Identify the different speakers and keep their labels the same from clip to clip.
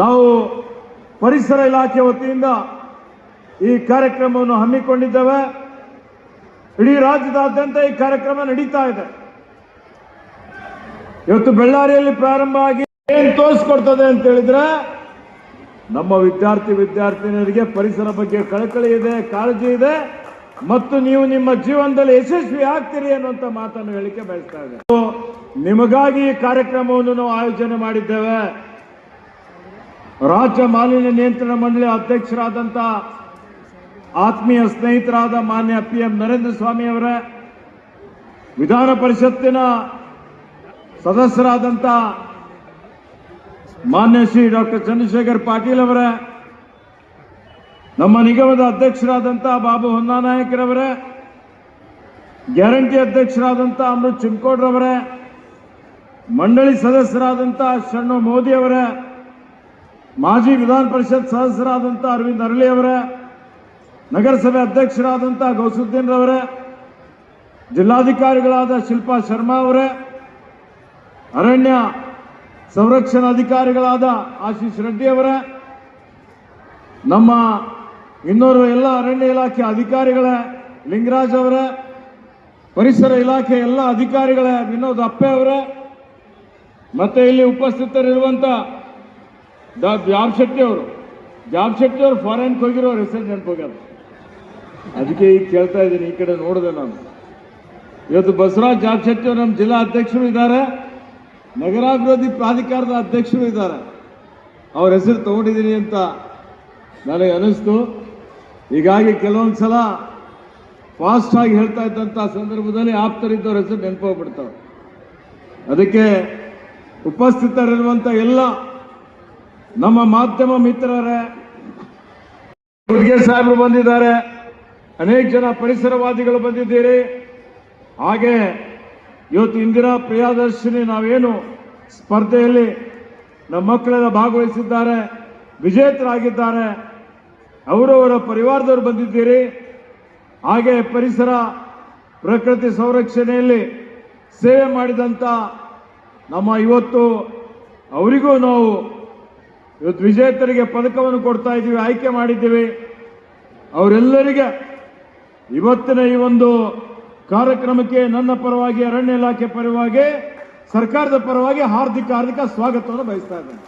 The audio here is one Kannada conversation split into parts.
Speaker 1: ನಾವು ಪರಿಸರ ಇಲಾಖೆ ವತಿಯಿಂದ ಈ ಕಾರ್ಯಕ್ರಮವನ್ನು ಹಮ್ಮಿಕೊಂಡಿದ್ದೇವೆ. ಇಡೀ ರಾಜ್ಯದಾದ್ಯಂತ ಈ ಕಾರ್ಯಕ್ರಮ ನಡೀತಾ ಇದೆ. ಇವತ್ತು ಬಳ್ಳಾರಿಯಲ್ಲಿ ಪ್ರಾರಂಭ ಆಗಿ ಏನ್ ತೋರಿಸ್ಕೊಡ್ತದೆ ಅಂತ ಹೇಳಿದ್ರೆ, ನಮ್ಮ ವಿದ್ಯಾರ್ಥಿ ವಿದ್ಯಾರ್ಥಿನಿಯರಿಗೆ ಪರಿಸರ ಬಗ್ಗೆ ಕಳಕಳಿ ಇದೆ, ಕಾಳಜಿ ಇದೆ, ಮತ್ತು ನೀವು ನಿಮ್ಮ ಜೀವನದಲ್ಲಿ ಯಶಸ್ವಿ ಆಗ್ತೀರಿ ಅನ್ನುವಂತ ಮಾತನ್ನು ಹೇಳಿಕೆ ಬಯಸ್ತಾ ಇದೆ ನಿಮಗಾಗಿ ಈ ಕಾರ್ಯಕ್ರಮವನ್ನು ನಾವು ಆಯೋಜನೆ ಮಾಡಿದ್ದೇವೆ. ರಾಜ್ಯ ಮಾಲಿನ್ಯ ನಿಯಂತ್ರಣ ಮಂಡಳಿ ಅಧ್ಯಕ್ಷರಾದಂಥ ಆತ್ಮೀಯ ಸ್ನೇಹಿತರಾದ ಮಾನ್ಯ ಪಿ ಎಂ ನರೇಂದ್ರ ಸ್ವಾಮಿ ಅವರ, ವಿಧಾನ ಪರಿಷತ್ತಿನ ಸದಸ್ಯರಾದಂಥ ಮಾನ್ಯ ಶ್ರೀ ಡಾಕ್ಟರ್ ಚಂದ್ರಶೇಖರ್ ಪಾಟೀಲ್ ಅವರ, ನಮ್ಮ ನಿಗಮದ ಅಧ್ಯಕ್ಷರಾದಂಥ ಬಾಬು ಹೊನ್ನಾನಾಯಕರವರ, ಗ್ಯಾರಂಟಿ ಅಧ್ಯಕ್ಷರಾದಂಥ ಅಮೃತ್ ಚಿಮ್ಕೋಡ್ರವರ, ಮಂಡಳಿ ಸದಸ್ಯರಾದಂಥ ಶಣ್ಣು ಮೋದಿ ಅವರ ಮಾಜಿ ವಿಧಾನ ಪರಿಷತ್ ಸದಸ್ಯರಾದಂಥ ಅರವಿಂದ್ ಅರಳಿ ಅವರ, ನಗರಸಭೆ ಅಧ್ಯಕ್ಷರಾದಂಥ ಗೌಸುದ್ದೀನ್ ರವರ, ಜಿಲ್ಲಾಧಿಕಾರಿಗಳಾದ ಶಿಲ್ಪಾ ಶರ್ಮಾ ಅವರ, ಅರಣ್ಯ ಸಂರಕ್ಷಣಾಧಿಕಾರಿಗಳಾದ ಆಶೀಶ್ ರೆಡ್ಡಿ ಅವರ, ನಮ್ಮ ಇನ್ನೋರ್ವ ಎಲ್ಲ ಅರಣ್ಯ ಇಲಾಖೆ ಅಧಿಕಾರಿಗಳ, ಲಿಂಗರಾಜ್ ಅವರ, ಪರಿಸರ ಇಲಾಖೆ ಎಲ್ಲ ಅಧಿಕಾರಿಗಳ, ವಿನೋದ್ ಅಪ್ಪೆ ಅವರ, ಮತ್ತೆ ಇಲ್ಲಿ ಉಪಸ್ಥಿತರಿರುವಂಥ ಜಾಬ್ ಶೆಟ್ಟಿ ಅವರು. ಜಾಬ್ ಶೆಟ್ಟಿ ಅವರು ಫಾರಿನ್ಗೆ ಹೋಗಿರೋ ಹೆಸರು ನೆನಪೋಗಲ್ಲ ಅದಕ್ಕೆ ಈಗ ಕೇಳ್ತಾ ಇದ್ದೀನಿ, ಈ ಕಡೆ ನೋಡಿದೆ ನಾನು. ಇವತ್ತು ಬಸವರಾಜ್ ಜಾಬ್ ಶೆಟ್ಟಿ ಅವರು ನಮ್ಮ ಜಿಲ್ಲಾ ಅಧ್ಯಕ್ಷರು ಇದ್ದಾರೆ. ನಗರಾಭಿವೃದ್ಧಿ ಪ್ರಾಧಿಕಾರದ ಅಧ್ಯಕ್ಷರು ಇದ್ದಾರೆ. ಅವ್ರ ಹೆಸರು ತಗೊಂಡಿದ್ದೀನಿ ಅಂತ ನನಗೆ ಅನಿಸ್ತು. ಹೀಗಾಗಿ ಕೆಲವೊಂದು ಸಲ ಫಾಸ್ಟ್ ಆಗಿ ಹೇಳ್ತಾ ಇದ್ದಂಥ ಸಂದರ್ಭದಲ್ಲಿ ಆಪ್ತರಿದ್ದವ್ರ ಹೆಸರು ನೆನಪೋಗ್ಬಿಡ್ತಾವೆ. ಅದಕ್ಕೆ ಉಪಸ್ಥಿತರಿರುವಂಥ ಎಲ್ಲ ನಮ್ಮ ಮಾಧ್ಯಮ ಮಿತ್ರರೇ, ಹುಡ್ಗೆ ಸಾಹೇಬರು ಬಂದಿದ್ದಾರೆ. ಅನೇಕ ಜನ ಪರಿಸರವಾದಿಗಳು ಬಂದಿದ್ದೀರಿ. ಹಾಗೆ ಇವತ್ತು ಇಂದಿರಾ ಪ್ರಿಯಾದರ್ಶಿನಿ ನಾವೇನು ಸ್ಪರ್ಧೆಯಲ್ಲಿ ನಮ್ಮ ಮಕ್ಕಳೆಲ್ಲ ಭಾಗವಹಿಸಿದ್ದಾರೆ, ವಿಜೇತರಾಗಿದ್ದಾರೆ. ಅವರವರ ಪರಿವಾರದವರು ಬಂದಿದ್ದೀರಿ. ಹಾಗೆ ಪರಿಸರ, ಪ್ರಕೃತಿ ಸಂರಕ್ಷಣೆಯಲ್ಲಿ ಸೇವೆ ಮಾಡಿದಂಥ ನಮ್ಮ ಇವತ್ತು ಅವರಿಗೂ ನಾವು ಇವತ್ತು ವಿಜೇತರಿಗೆ ಪದಕವನ್ನು ಕೊಡ್ತಾ ಇದ್ದೀವಿ, ಆಯ್ಕೆ ಮಾಡಿದ್ದೀವಿ. ಅವರೆಲ್ಲರಿಗೆ ಇವತ್ತಿನ ಈ ಒಂದು ಕಾರ್ಯಕ್ರಮಕ್ಕೆ ನನ್ನ ಪರವಾಗಿ ಅರಣ್ಯ ಇಲಾಖೆ ಪರವಾಗಿ, ಸರ್ಕಾರದ ಪರವಾಗಿ ಹಾರ್ದಿಕ ಹಾರ್ದಿಕ ಸ್ವಾಗತವನ್ನು ಬಯಸ್ತಾ ಇದ್ದೇನೆ.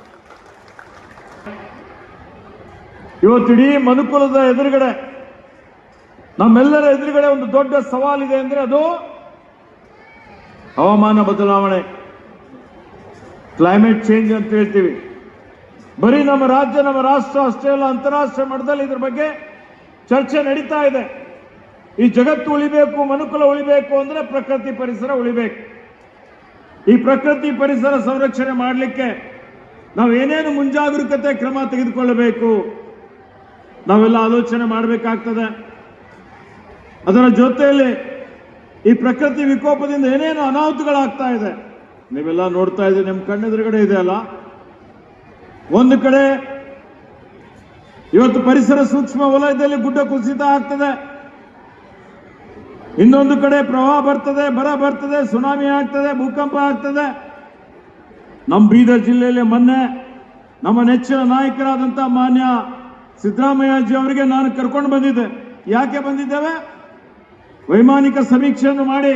Speaker 1: ಇವತ್ತಿಡೀ ಮನುಕುಲದ ಎದುರುಗಡೆ, ನಮ್ಮೆಲ್ಲರ ಎದುರುಗಡೆ ಒಂದು ದೊಡ್ಡ ಸವಾಲಿದೆ ಅಂದ್ರೆ ಅದು ಹವಾಮಾನ ಬದಲಾವಣೆ. ಕ್ಲೈಮೇಟ್ ಚೇಂಜ್ ಅಂತ ಹೇಳ್ತೀವಿ. ಬರೀ ನಮ್ಮ ರಾಜ್ಯ, ನಮ್ಮ ರಾಷ್ಟ್ರ ಅಷ್ಟೇ ಅಲ್ಲ, ಅಂತಾರಾಷ್ಟ್ರೀಯ ಮಟ್ಟದಲ್ಲಿ ಇದ್ರ ಬಗ್ಗೆ ಚರ್ಚೆ ನಡೀತಾ ಇದೆ. ಈ ಜಗತ್ತು ಉಳಿಬೇಕು, ಮನುಕುಲ ಉಳಿಬೇಕು ಅಂದ್ರೆ ಪ್ರಕೃತಿ ಪರಿಸರ ಉಳಿಬೇಕು. ಈ ಪ್ರಕೃತಿ ಪರಿಸರ ಸಂರಕ್ಷಣೆ ಮಾಡಲಿಕ್ಕೆ ನಾವು ಏನೇನು ಮುಂಜಾಗರೂಕತೆ ಕ್ರಮ ತೆಗೆದುಕೊಳ್ಳಬೇಕು, ನಾವೆಲ್ಲ ಆಲೋಚನೆ ಮಾಡಬೇಕಾಗ್ತದೆ. ಅದರ ಜೊತೆಯಲ್ಲಿ ಈ ಪ್ರಕೃತಿ ವಿಕೋಪದಿಂದ ಏನೇನು ಅನಾಹುತಗಳಾಗ್ತಾ ಇದೆ, ನೀವೆಲ್ಲ ನೋಡ್ತಾ ಇದ್ದೀರಿ ನಿಮ್ಮ ಕಣ್ಣೆದುರುಗಡೆ ಇದೆ ಅಲ್ಲ. ಒಂದು ಕಡೆ ಇವತ್ತು ಪರಿಸರ ಸೂಕ್ಷ್ಮ ವಲಯದಲ್ಲಿ ಗುಡ್ಡ ಕುಸಿತ ಆಗ್ತದೆ. ಇನ್ನೊಂದು ಕಡೆ ಪ್ರವಾಹ ಬರ್ತದೆ, ಬರ ಬರ್ತದೆ, ಸುನಾಮಿ ಆಗ್ತದೆ, ಭೂಕಂಪ ಆಗ್ತದೆ. ನಮ್ಮ ಬೀದರ್ ಜಿಲ್ಲೆಯಲ್ಲಿ ಮೊನ್ನೆ ನಮ್ಮ ನೆಚ್ಚಿನ ನಾಯಕರಾದಂಥ ಮಾನ್ಯ ಸಿದ್ದರಾಮಯ್ಯಜಿ ಅವರಿಗೆ ನಾನು ಕರ್ಕೊಂಡು ಬಂದಿದ್ದೆ. ಯಾಕೆ ಬಂದಿದ್ದೇವೆ? ವೈಮಾನಿಕ ಸಮೀಕ್ಷೆಯನ್ನು ಮಾಡಿ.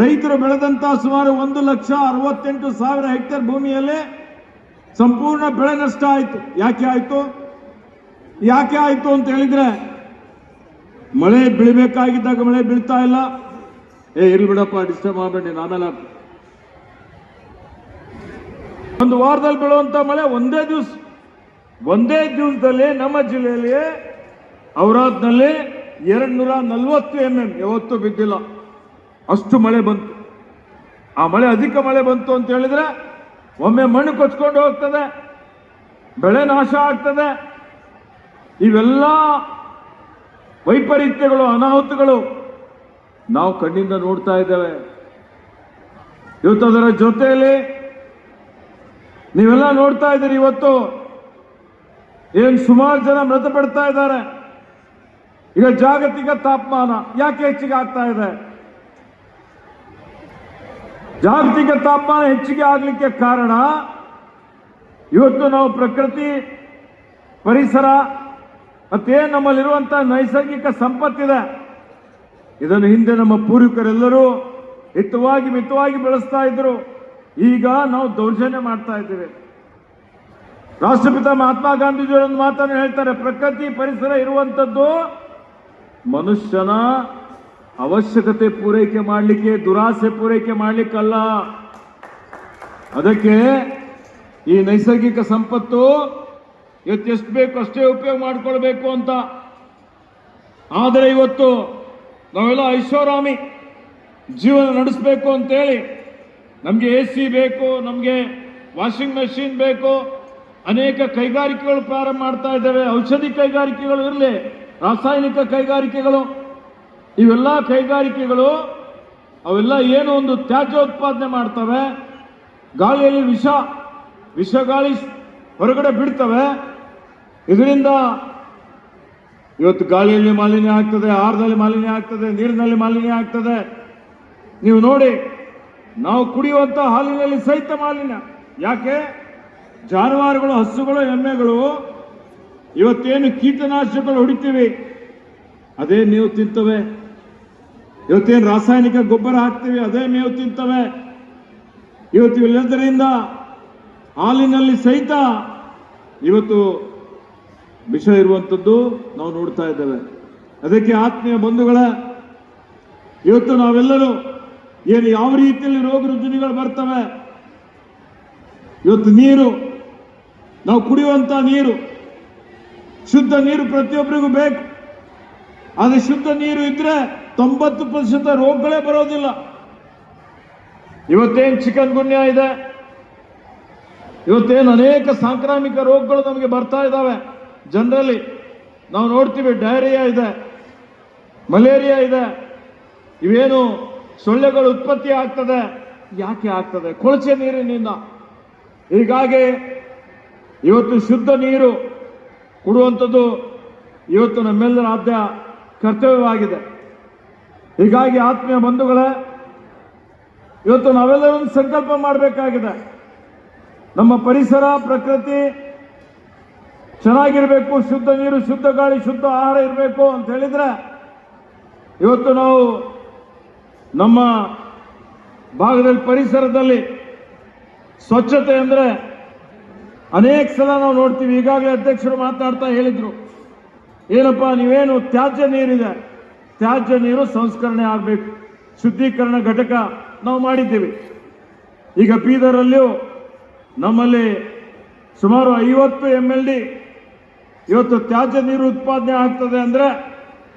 Speaker 1: ರೈತರು ಬೆಳೆದಂತಹ ಸುಮಾರು ಒಂದು ಲಕ್ಷ ಅರವತ್ತೆಂಟು ಸಾವಿರ ಹೆಕ್ಟೇರ್ ಭೂಮಿಯಲ್ಲಿ ಸಂಪೂರ್ಣ ಬೆಳೆ ನಷ್ಟ ಆಯಿತು. ಯಾಕೆ ಆಯಿತು? ಯಾಕೆ ಆಯಿತು ಅಂತ ಹೇಳಿದ್ರೆ, ಮಳೆ ಬೀಳಬೇಕಾಗಿದ್ದಾಗ ಮಳೆ ಬೀಳ್ತಾ ಇಲ್ಲ. ಏ, ಇರ್ಲಿ ಬಿಡಪ್ಪ ಡಿಸ್ಟರ್ಬ್ ಮಾಡಬೇಡಿ ಆಮೇಲೆ. ಒಂದು ವಾರದಲ್ಲಿ ಬೀಳುವಂತ ಮಳೆ ಒಂದೇ ದಿವಸ, ಒಂದೇ ದಿವಸದಲ್ಲಿ ನಮ್ಮ ಜಿಲ್ಲೆಯಲ್ಲಿ, ಔರಾದ್ನಲ್ಲಿ ಎರಡ್ ನೂರ ನಲ್ವತ್ತು ಎಂ ಎಂ ಯಾವತ್ತೂ ಬಿದ್ದಿಲ್ಲ. ಅಷ್ಟು ಮಳೆ ಬಂತು. ಆ ಮಳೆ, ಅಧಿಕ ಮಳೆ ಬಂತು ಅಂತ ಹೇಳಿದ್ರೆ ಒಮ್ಮೆ ಮಣ್ಣು ಕೊಚ್ಕೊಂಡು ಹೋಗ್ತದೆ, ಬೆಳೆ ನಾಶ ಆಗ್ತದೆ. ಇವೆಲ್ಲ ವೈಪರೀತ್ಯಗಳು, ಅನಾಹುತಗಳು ನಾವು ಕಣ್ಣಿಂದ ನೋಡ್ತಾ ಇದ್ದೇವೆ. ಇವತ್ತು ಅದರ ಜೊತೆಯಲ್ಲಿ ನೀವೆಲ್ಲ ನೋಡ್ತಾ ಇದ್ದೀರಿ ಇವತ್ತು. ಏನು ಸುಮಾರು ಜನ ಮೃತಪಡ್ತಾ ಇದ್ದಾರೆ. ಈಗ ಜಾಗತಿಕ ತಾಪಮಾನ ಯಾಕೆ ಹೆಚ್ಚಿಗೆ ಆಗ್ತಾ ಇದೆ? ಜಾಗತಿಕ ತಾಪಮಾನ ಹೆಚ್ಚಿಗೆ ಆಗಲಿಕ್ಕೆ ಕಾರಣ ಇವತ್ತು ನಾವು ಪ್ರಕೃತಿ, ಪರಿಸರ ಮತ್ತೆ ನಮ್ಮಲ್ಲಿರುವಂತಹ ನೈಸರ್ಗಿಕ ಸಂಪತ್ತಿದೆ. ಇದನ್ನು ಹಿಂದೆ ನಮ್ಮ ಪೂರ್ವಿಕರೆಲ್ಲರೂ ಹಿತವಾಗಿ ಮಿತವಾಗಿ ಬೆಳೆಸ್ತಾ ಇದ್ರು. ಈಗ ನಾವು ದೌರ್ಜನ್ಯ ಮಾಡ್ತಾ ಇದ್ದೇವೆ. ರಾಷ್ಟ್ರಪಿತ ಮಹಾತ್ಮ ಗಾಂಧೀಜಿಯವರೊಂದು ಮಾತನ್ನು ಹೇಳ್ತಾರೆ, ಪ್ರಕೃತಿ, ಪರಿಸರ ಇರುವಂತದ್ದು ಮನುಷ್ಯನ ಅವಶ್ಯಕತೆ ಪೂರೈಕೆ ಮಾಡಲಿಕ್ಕೆ, ದುರಾಸೆ ಪೂರೈಕೆ ಮಾಡಲಿಕ್ಕಲ್ಲ. ಅದಕ್ಕೆ ಈ ನೈಸರ್ಗಿಕ ಸಂಪತ್ತು ಎಷ್ಟು ಬೇಕು ಅಷ್ಟೇ ಉಪಯೋಗ ಮಾಡಿಕೊಳ್ಬೇಕು ಅಂತ. ಆದರೆ ಇವತ್ತು ನಾವೆಲ್ಲ ಐಶ್ವರಾಮಿ ಜೀವನ ನಡೆಸಬೇಕು ಅಂತೇಳಿ ನಮಗೆ ಎ ಸಿ ಬೇಕು, ನಮಗೆ ವಾಷಿಂಗ್ ಮೆಷಿನ್ ಬೇಕು, ಅನೇಕ ಕೈಗಾರಿಕೆಗಳು ಪ್ರಾರಂಭ ಮಾಡ್ತಾ ಇದ್ದೇವೆ. ಔಷಧಿ ಕೈಗಾರಿಕೆಗಳು ಇರಲಿ, ರಾಸಾಯನಿಕ ಕೈಗಾರಿಕೆಗಳು. ಇವೆಲ್ಲ ಕೈಗಾರಿಕೆಗಳು, ಅವೆಲ್ಲ ಏನು ಒಂದು ತ್ಯಾಜ್ಯ ಉತ್ಪಾದನೆ ಮಾಡ್ತವೆ, ಗಾಳಿಯಲ್ಲಿ ವಿಷ ವಿಷ ಗಾಳಿ ಹೊರಗಡೆ ಬಿಡ್ತವೆ. ಇದರಿಂದ ಇವತ್ತು ಗಾಳಿಯಲ್ಲಿ ಮಾಲಿನ್ಯ ಆಗ್ತದೆ, ಆಹಾರದಲ್ಲಿ ಮಾಲಿನ್ಯ ಆಗ್ತದೆ, ನೀರಿನಲ್ಲಿ ಮಾಲಿನ್ಯ ಆಗ್ತದೆ. ನೀವು ನೋಡಿ, ನಾವು ಕುಡಿಯುವಂಥ ಹಾಲಿನಲ್ಲಿ ಸಹಿತ ಮಾಲಿನ್ಯ. ಯಾಕೆ? ಜಾನುವಾರುಗಳು, ಹಸುಗಳು, ಎಮ್ಮೆಗಳು, ಇವತ್ತೇನು ಕೀಟನಾಶಕಗಳು ಹೊಡಿತೀವಿ, ಅದೇ ನೀವು ತಿಂತವೆ. ಇವತ್ತೇನು ರಾಸಾಯನಿಕ ಗೊಬ್ಬರ ಹಾಕ್ತೀವಿ, ಅದೇ ಮೇವು ತಿಂತವೆ. ಇವತ್ತು ಇಲ್ಲದರಿಂದ ಹಾಲಿನಲ್ಲಿ ಸಹಿತ ಇವತ್ತು ವಿಷ ಇರುವಂಥದ್ದು ನಾವು ನೋಡ್ತಾ ಇದ್ದೇವೆ. ಅದಕ್ಕೆ ಆತ್ಮೀಯ ಬಂಧುಗಳ, ಇವತ್ತು ನಾವೆಲ್ಲರೂ ಏನು ಯಾವ ರೀತಿಯಲ್ಲಿ ರೋಗ ರುಜಿನಿಗಳು ಬರ್ತವೆ, ಇವತ್ತು ನೀರು, ನಾವು ಕುಡಿಯುವಂತ ನೀರು, ಶುದ್ಧ ನೀರು ಪ್ರತಿಯೊಬ್ಬರಿಗೂ ಬೇಕು. ಆದರೆ ಶುದ್ಧ ನೀರು ಇದ್ರೆ ತೊಂಬತ್ತು ಪ್ರತಿಶತ ರೋಗಗಳೇ ಬರೋದಿಲ್ಲ. ಇವತ್ತೇನು ಚಿಕನ್ ಗುನ್ಯಾ ಇದೆ? ಇವತ್ತೇನು ಅನೇಕ ಸಾಂಕ್ರಾಮಿಕ ರೋಗಗಳು ನಮಗೆ ಬರ್ತಾ ಇದ್ದಾವೆ ಜನರಲಿ ನಾವು ನೋಡ್ತೀವಿ ಡಯರಿಯಾ ಇದೆ, ಮಲೇರಿಯಾ ಇದೆ, ಇವೇನು ಸೊಳ್ಳೆಗಳು ಉತ್ಪತ್ತಿ ಆಗ್ತದೆ? ಯಾಕೆ ಆಗ್ತದೆ? ಕೊಳಚೆ ನೀರಿನಿಂದ. ಹೀಗಾಗಿ ಇವತ್ತು ಶುದ್ಧ ನೀರು ಕೊಡುವಂಥದ್ದು ಇವತ್ತು ನಮ್ಮೆಲ್ಲರ ಆದ್ಯ ಕರ್ತವ್ಯವಾಗಿದೆ. ಹೀಗಾಗಿ ಆತ್ಮೀಯ ಬಂಧುಗಳೇ, ಇವತ್ತು ನಾವೆಲ್ಲ ಒಂದು ಸಂಕಲ್ಪ ಮಾಡಬೇಕಾಗಿದೆ. ನಮ್ಮ ಪರಿಸರ, ಪ್ರಕೃತಿ ಚೆನ್ನಾಗಿರಬೇಕು, ಶುದ್ಧ ನೀರು, ಶುದ್ಧ ಗಾಳಿ, ಶುದ್ಧ ಆಹಾರ ಇರಬೇಕು ಅಂತ ಹೇಳಿದ್ರೆ, ಇವತ್ತು ನಾವು ನಮ್ಮ ಭಾಗದಲ್ಲಿ, ಪರಿಸರದಲ್ಲಿ ಸ್ವಚ್ಛತೆ ಅಂದ್ರೆ ಅನೇಕ ಸಲ ನಾವು ನೋಡ್ತೀವಿ. ಈಗಾಗಲೇ ಅಧ್ಯಕ್ಷರು ಮಾತಾಡ್ತಾ ಹೇಳಿದರು, ಏನಪ್ಪ ನೀವೇನು ತ್ಯಾಜ್ಯ ನೀರಿದೆ ತ್ಯಾಜ್ಯ ನೀರು ಸಂಸ್ಕರಣೆ ಆಗಬೇಕು. ಶುದ್ಧೀಕರಣ ಘಟಕ ನಾವು ಮಾಡಿದ್ದೇವೆ. ಈಗ ಬೀದರಲ್ಲಿಯೂ ನಮ್ಮಲ್ಲಿ ಸುಮಾರು ಐವತ್ತು ಎಂ ಎಲ್ ಡಿ ಇವತ್ತು ತ್ಯಾಜ್ಯ ನೀರು ಉತ್ಪಾದನೆ ಆಗ್ತದೆ ಅಂದ್ರೆ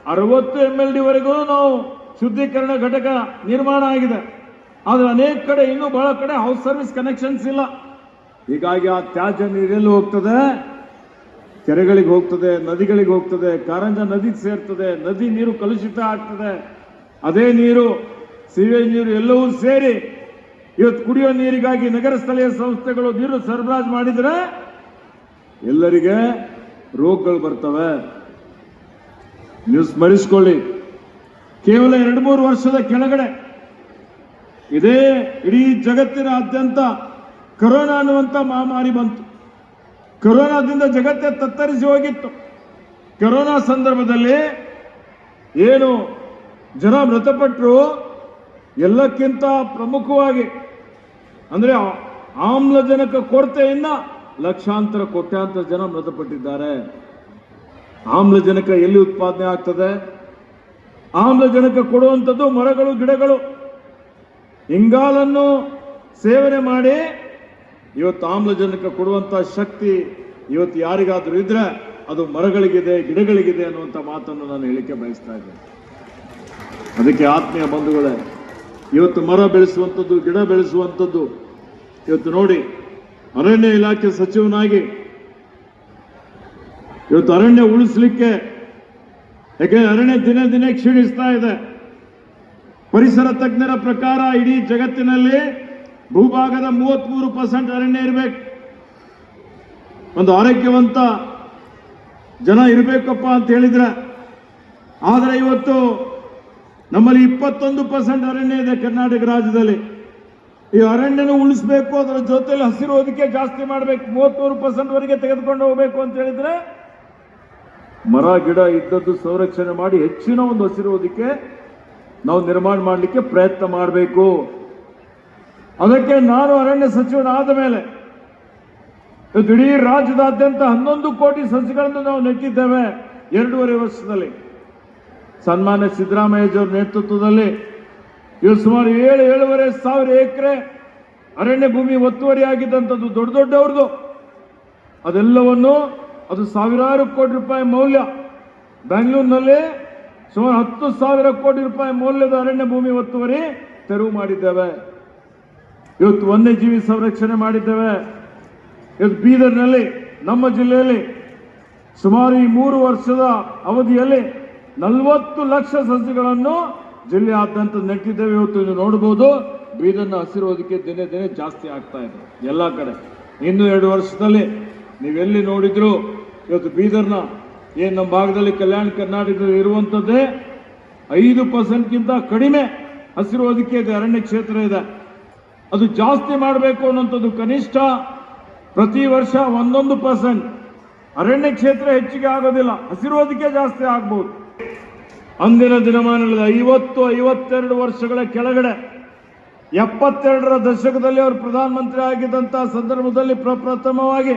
Speaker 1: ಅರವತ್ತು ಎಂ ಎಲ್ ಡಿ ವರೆಗೂ ನಾವು ಶುದ್ಧೀಕರಣ ಘಟಕ ನಿರ್ಮಾಣ ಆಗಿದೆ. ಆದರೆ ಅನೇಕ ಕಡೆ ಇನ್ನೂ ಬಹಳ ಕಡೆ ಹೌಸ್ ಸರ್ವಿಸ್ ಕನೆಕ್ಷನ್ಸ್ ಇಲ್ಲ. ಹೀಗಾಗಿ ಆ ತ್ಯಾಜ್ಯ ನೀರೆಲ್ಲೂ ಹೋಗ್ತದೆ? ಕೆರೆಗಳಿಗೆ ಹೋಗ್ತದೆ, ನದಿಗಳಿಗೆ ಹೋಗ್ತದೆ, ಕಾರಂಜ ನದಿಗೆ ಸೇರ್ತದೆ, ನದಿ ನೀರು ಕಲುಷಿತ ಆಗ್ತದೆ. ಅದೇ ನೀರು, ಸಿವೇಜ್ ನೀರು ಎಲ್ಲವೂ ಸೇರಿ ಇವತ್ತು ಕುಡಿಯೋ ನೀರಿಗಾಗಿ ನಗರ ಸ್ಥಳೀಯ ಸಂಸ್ಥೆಗಳು ನೀರು ಸರಬರಾಜು ಮಾಡಿದ್ರೆ ಎಲ್ಲರಿಗೆ ರೋಗಗಳು ಬರ್ತವೆ. ನೀವು ಸ್ಮರಿಸ್ಕೊಳ್ಳಿ. ಕೇವಲ ಎರಡು ಮೂರು ವರ್ಷದ ಕೆಳಗಡೆ ಇದೇ ಇಡೀ ಜಗತ್ತಿನಾದ್ಯಂತ ಕರೋನಾ ಅನ್ನುವಂಥ ಮಹಾಮಾರಿ ಬಂತು. ಕೊರೋನಾದಿಂದ ಜಗತ್ತೇ ತತ್ತರಿಸಿ ಹೋಗಿತ್ತು. ಕೊರೋನಾ ಸಂದರ್ಭದಲ್ಲಿ ಏನು ಜನ ಮೃತಪಟ್ಟರು ಎಲ್ಲಕ್ಕಿಂತ ಪ್ರಮುಖವಾಗಿ, ಅಂದ್ರೆ ಆಮ್ಲಜನಕ ಕೊರತೆಯಿಂದ ಲಕ್ಷಾಂತರ, ಕೋಟ್ಯಾಂತರ ಜನ ಮೃತಪಟ್ಟಿದ್ದಾರೆ. ಆಮ್ಲಜನಕ ಎಲ್ಲಿ ಉತ್ಪಾದನೆ ಆಗ್ತದೆ? ಆಮ್ಲಜನಕ ಕೊಡುವಂಥದ್ದು ಮರಗಳು, ಗಿಡಗಳು. ಇಂಗಾಲನ್ನು ಸೇವನೆ ಮಾಡಿ ಇವತ್ತು ಆಮ್ಲಜನಕ ಕೊಡುವಂಥ ಶಕ್ತಿ ಇವತ್ತು ಯಾರಿಗಾದರೂ ಇದ್ರೆ ಅದು ಮರಗಳಿಗಿದೆ, ಗಿಡಗಳಿಗಿದೆ ಅನ್ನುವಂಥ ಮಾತನ್ನು ನಾನು ಹೇಳಿಕೆ ಬಯಸ್ತಾ ಇದ್ದೇನೆ. ಅದಕ್ಕೆ ಆತ್ಮೀಯ ಬಂಧುಗಳೇ, ಇವತ್ತು ಮರ ಬೆಳೆಸುವಂಥದ್ದು, ಗಿಡ ಬೆಳೆಸುವಂಥದ್ದು, ಇವತ್ತು ನೋಡಿ ಅರಣ್ಯ ಇಲಾಖೆ ಸಚಿವನಾಗಿ ಇವತ್ತು ಅರಣ್ಯ ಉಳಿಸ್ಲಿಕ್ಕೆ ಯಾಕೆ ಅರಣ್ಯ ದಿನೇ ದಿನೇ ಕ್ಷೀಣಿಸ್ತಾ ಇದೆ. ಪರಿಸರ ತಜ್ಞರ ಪ್ರಕಾರ ಇಡೀ ಜಗತ್ತಿನಲ್ಲಿ ಭೂಭಾಗದ ಮೂವತ್ಮೂರು ಪರ್ಸೆಂಟ್ ಅರಣ್ಯ ಇರಬೇಕು. ಒಂದು ಆರೋಗ್ಯವಂತ ಜನ ಇರಬೇಕಪ್ಪ ಅಂತ ಹೇಳಿದ್ರೆ, ಆದರೆ ಇವತ್ತು ನಮ್ಮಲ್ಲಿ ಇಪ್ಪತ್ತೊಂದು ಪರ್ಸೆಂಟ್ ಅರಣ್ಯ ಇದೆ ಕರ್ನಾಟಕ ರಾಜ್ಯದಲ್ಲಿ. ಈ ಅರಣ್ಯನ ಉಳಿಸ್ಬೇಕು, ಅದರ ಜೊತೆಲಿ ಹಸಿರು ಹೊದಿಕೆ ಜಾಸ್ತಿ ಮಾಡಬೇಕು ಮೂವತ್ತೂರು ಪರ್ಸೆಂಟ್ ವರೆಗೆ ತೆಗೆದುಕೊಂಡು ಹೋಗಬೇಕು ಅಂತ ಹೇಳಿದ್ರೆ, ಮರ, ಗಿಡ ಇದ್ದದ್ದು ಸಂರಕ್ಷಣೆ ಮಾಡಿ ಹೆಚ್ಚಿನ ಒಂದು ಹಸಿರು ಹೊದಿಕೆ ನಾವು ನಿರ್ಮಾಣ ಮಾಡಲಿಕ್ಕೆ ಪ್ರಯತ್ನ ಮಾಡಬೇಕು. ಅದಕ್ಕೆ ನಾನು ಅರಣ್ಯ ಸಚಿವನಾದ ಮೇಲೆ ಇಡೀ ರಾಜ್ಯದಾದ್ಯಂತ ಹನ್ನೊಂದು ಕೋಟಿ ಸಸಿಗಳನ್ನು ನಾವು ನೆಟ್ಟಿದ್ದೇವೆ ಎರಡೂವರೆ ವರ್ಷದಲ್ಲಿ. ಸನ್ಮಾನ್ಯ ಸಿದ್ದರಾಮಯ್ಯಜವರ ನೇತೃತ್ವದಲ್ಲಿ ಇವರು ಸುಮಾರು ಏಳು, ಏಳುವರೆ ಸಾವಿರ ಎಕರೆ ಅರಣ್ಯ ಭೂಮಿ ಒತ್ತುವರಿ ಆಗಿದ್ದಂಥದ್ದು ದೊಡ್ಡ ದೊಡ್ಡವ್ರದ್ದು. ಅದೆಲ್ಲವನ್ನು ಅದು ಸಾವಿರಾರು ಕೋಟಿ ರೂಪಾಯಿ ಮೌಲ್ಯ. ಬೆಂಗಳೂರಿನಲ್ಲಿ ಸುಮಾರು ಹತ್ತು ಸಾವಿರ ಕೋಟಿ ರೂಪಾಯಿ ಮೌಲ್ಯದ ಅರಣ್ಯ ಭೂಮಿ ಒತ್ತುವರಿ ತೆರವು ಮಾಡಿದ್ದೇವೆ. ಇವತ್ತು ವನ್ಯಜೀವಿ ಸಂರಕ್ಷಣೆ ಮಾಡಿದ್ದೇವೆ. ಇವತ್ತು ಬೀದರ್ನಲ್ಲಿ, ನಮ್ಮ ಜಿಲ್ಲೆಯಲ್ಲಿ ಸುಮಾರು ಈ ಮೂರು ವರ್ಷದ ಅವಧಿಯಲ್ಲಿ ನಲವತ್ತು ಲಕ್ಷ ಸಸಿಗಳನ್ನು ಜಿಲ್ಲೆಯಾದ್ಯಂತ ನೆಟ್ಟಿದ್ದೇವೆ. ಇವತ್ತು ನೀವು ನೋಡಬಹುದು. ಬೀದರ್ನ ಹಸಿರು ಹೊದಿಕೆ ದಿನೇ ದಿನೇ ಜಾಸ್ತಿ ಆಗ್ತಾ ಇದೆ ಎಲ್ಲ ಕಡೆ. ಇನ್ನು ಎರಡು ವರ್ಷದಲ್ಲಿ ನೀವೆಲ್ಲಿ ನೋಡಿದ್ರು ಇವತ್ತು ಬೀದರ್ನ ಏನು ನಮ್ಮ ಭಾಗದಲ್ಲಿ ಕಲ್ಯಾಣ ಕರ್ನಾಟಕದಲ್ಲಿ ಇರುವಂಥದ್ದೇ ಐದು ಪರ್ಸೆಂಟ್ಗಿಂತ ಕಡಿಮೆ ಹಸಿರು ಇದೆ, ಅರಣ್ಯ ಕ್ಷೇತ್ರ ಇದೆ. ಅದು ಜಾಸ್ತಿ ಮಾಡಬೇಕು ಅನ್ನೋಂಥದ್ದು ಕನಿಷ್ಠ ಪ್ರತಿ ವರ್ಷ ಒಂದೊಂದು ಪರ್ಸೆಂಟ್ ಅರಣ್ಯ ಕ್ಷೇತ್ರ ಹೆಚ್ಚಿಗೆ ಆಗೋದಿಲ್ಲ ಹಸಿರೋದಕ್ಕೆ ಜಾಸ್ತಿ ಆಗ್ಬೋದು. ಅಂದಿನ ದಿನಮಾನಗಳಲ್ಲಿ ಐವತ್ತು, ಐವತ್ತೆರಡು ವರ್ಷಗಳ ಕೆಳಗಡೆ ಎಪ್ಪತ್ತೆರಡರ ದಶಕದಲ್ಲಿ ಅವರು ಪ್ರಧಾನಮಂತ್ರಿ ಆಗಿದ್ದಂತಹ ಸಂದರ್ಭದಲ್ಲಿ ಪ್ರಪ್ರಥಮವಾಗಿ